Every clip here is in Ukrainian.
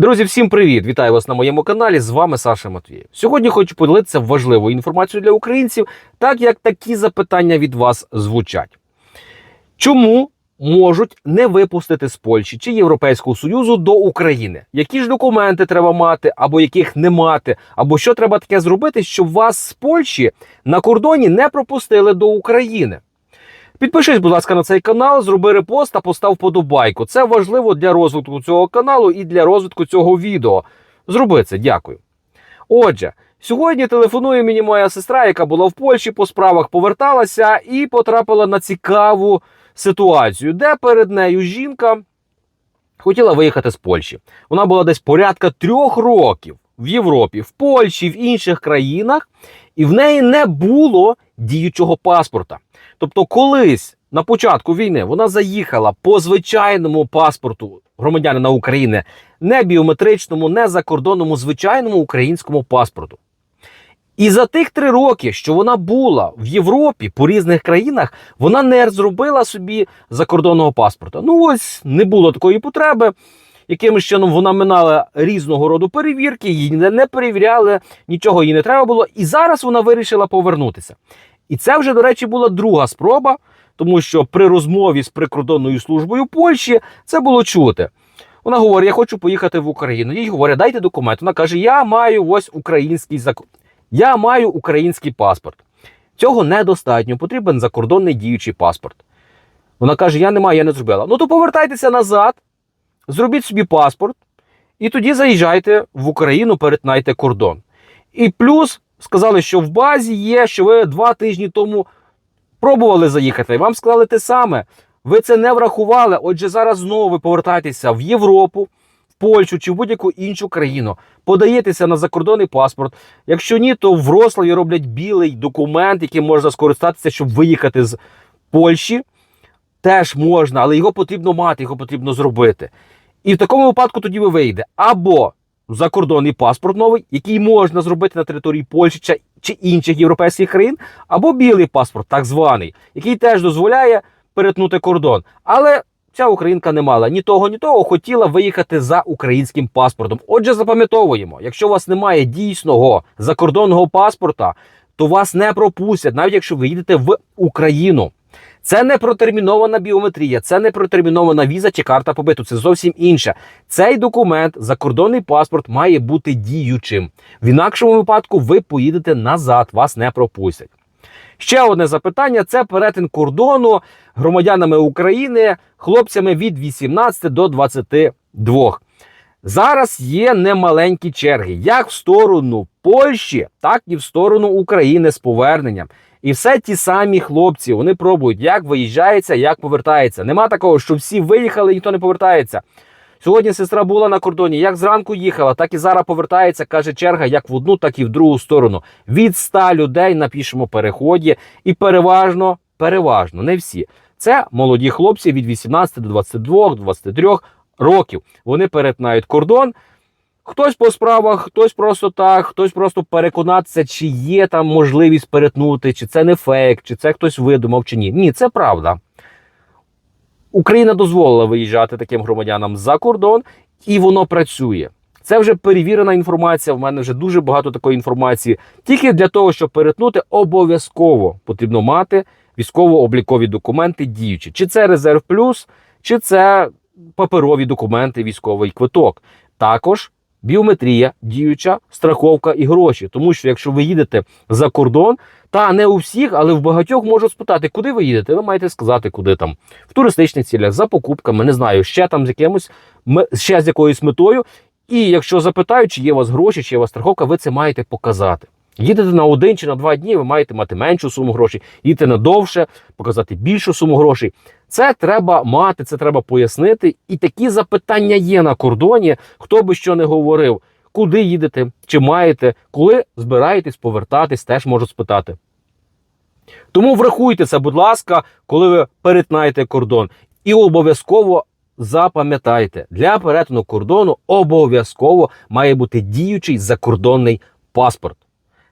Друзі, всім привіт! Вітаю вас на моєму каналі. З вами Саша Матвієв. Сьогодні хочу поділитися важливою інформацією для українців, так як такі запитання від вас звучать. Чому можуть не випустити з Польщі чи Європейського Союзу до України? Які ж документи треба мати, або яких не мати, або що треба таке зробити, щоб вас з Польщі на кордоні не пропустили до України? Підпишись, будь ласка, на цей канал, зроби репост та постав подобайку. Це важливо для розвитку цього каналу і для розвитку цього відео. Зроби це, дякую. Отже, сьогодні телефонує мені моя сестра, яка була в Польщі по справах, поверталася і потрапила на цікаву ситуацію, де перед нею жінка хотіла виїхати з Польщі. Вона була десь порядка трьох років в Європі, в Польщі, в інших країнах, і в неї не було діючого паспорта. Тобто, колись на початку війни вона заїхала по звичайному паспорту громадянина України, не біометричному, не закордонному, звичайному українському паспорту. І за тих три роки, що вона була в Європі по різних країнах, вона не зробила собі закордонного паспорта. Ну ось не було такої потреби. Якимось чином вона минала різного роду перевірки, її не перевіряли, нічого їй не треба було. І зараз вона вирішила повернутися. І це вже, до речі, була друга спроба, тому що при розмові з прикордонною службою Польщі це було чути. Вона говорить: Я хочу поїхати в Україну. Їй говорять, дайте документ. Вона каже: Я маю ось український закон. Я маю український паспорт. Цього недостатньо. Потрібен закордонний діючий паспорт. Вона каже: Я не маю, я не зробила. Ну то повертайтеся назад, зробіть собі паспорт, і тоді заїжджайте в Україну, перетнайте кордон. І плюс сказали, що в базі є, що ви два тижні тому пробували заїхати. І вам сказали те саме. Ви це не врахували. Отже, зараз знову ви повертаєтеся в Європу, в Польщу чи в будь-яку іншу країну. Подаєтеся на закордонний паспорт. Якщо ні, то в Рославі роблять білий документ, яким можна скористатися, щоб виїхати з Польщі. Теж можна, але його потрібно мати, його потрібно зробити. І в такому випадку тоді ви вийде або закордонний паспорт новий, який можна зробити на території Польщі чи, інших європейських країн, або білий паспорт, так званий, який теж дозволяє перетнути кордон. Але ця українка не мала ні того, ні того, хотіла виїхати за українським паспортом. Отже, запам'ятовуємо, якщо у вас немає дійсного закордонного паспорта, то вас не пропустять, навіть якщо ви їдете в Україну. Це не протермінована біометрія, це не протермінована віза чи карта побиту. Це зовсім інше. Цей документ, закордонний паспорт, має бути діючим. В інакшому випадку ви поїдете назад, вас не пропустять. Ще одне запитання: це перетин кордону громадянами України, хлопцями від 18 до 22. Зараз є немаленькі черги, як в сторону Польщі, так і в сторону України з поверненням. І все ті самі хлопці вони пробують, як виїжджається, як повертається. Нема такого, що всі виїхали, і ніхто не повертається. Сьогодні сестра була на кордоні, як зранку їхала, так і зараз повертається. каже черга, як в одну, так і в другу сторону. Від 100 людей на пішому переході, і переважно, переважно, не всі. Це молоді хлопці від 18 до 22, 23 років. Вони перетинають кордон. Хтось по справах, хтось просто так, хтось просто переконатися, чи є там можливість перетнути, чи це не фейк, чи це хтось видумав, чи ні. Ні, це правда. Україна дозволила виїжджати таким громадянам за кордон, і воно працює. Це вже перевірена інформація. В мене вже дуже багато такої інформації. Тільки для того, щоб перетнути, обов'язково потрібно мати військово-облікові документи діючі. Чи це резерв плюс, чи це паперові документи, військовий квиток. Також біометрія, діюча, страховка і гроші. Тому що якщо ви їдете за кордон, та не у всіх, але в багатьох можуть спитати, куди ви їдете. Ви маєте сказати, куди там в туристичних цілях, за покупками, не знаю, ще там з якимось ще з якоюсь метою. І якщо запитають, чи є у вас гроші, чи є у вас страховка, ви це маєте показати. Їдете на один чи на два дні, ви маєте мати меншу суму грошей, їдете на довше, показати більшу суму грошей. Це треба мати, це треба пояснити. І такі запитання є на кордоні. Хто би що не говорив, куди їдете, чи маєте, коли збираєтесь повертатись, теж можуть спитати. Тому врахуйте це, будь ласка, коли ви перетинаєте кордон. І обов'язково запам'ятайте, для перетину кордону обов'язково має бути діючий закордонний паспорт.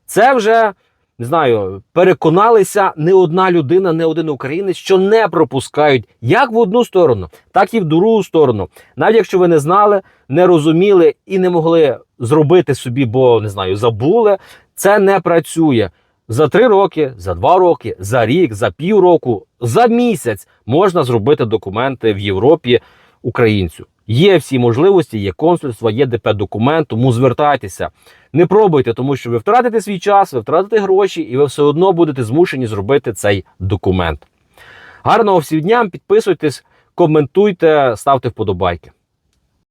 Це вже не знаю, переконалися не одна людина, не один українець, що не пропускають як в одну сторону, так і в другу сторону. Навіть якщо ви не знали, не розуміли і не могли зробити собі, бо не знаю, забули, це не працює. За три роки, за два роки, за рік, за півроку, за місяць можна зробити документи в Європі українцю. Є всі можливості, є консульство, є ДП документ, тому звертайтеся. Не пробуйте, тому що ви втратите свій час, ви втратите гроші, і ви все одно будете змушені зробити цей документ. Гарного всім дням, підписуйтесь, коментуйте, ставте вподобайки.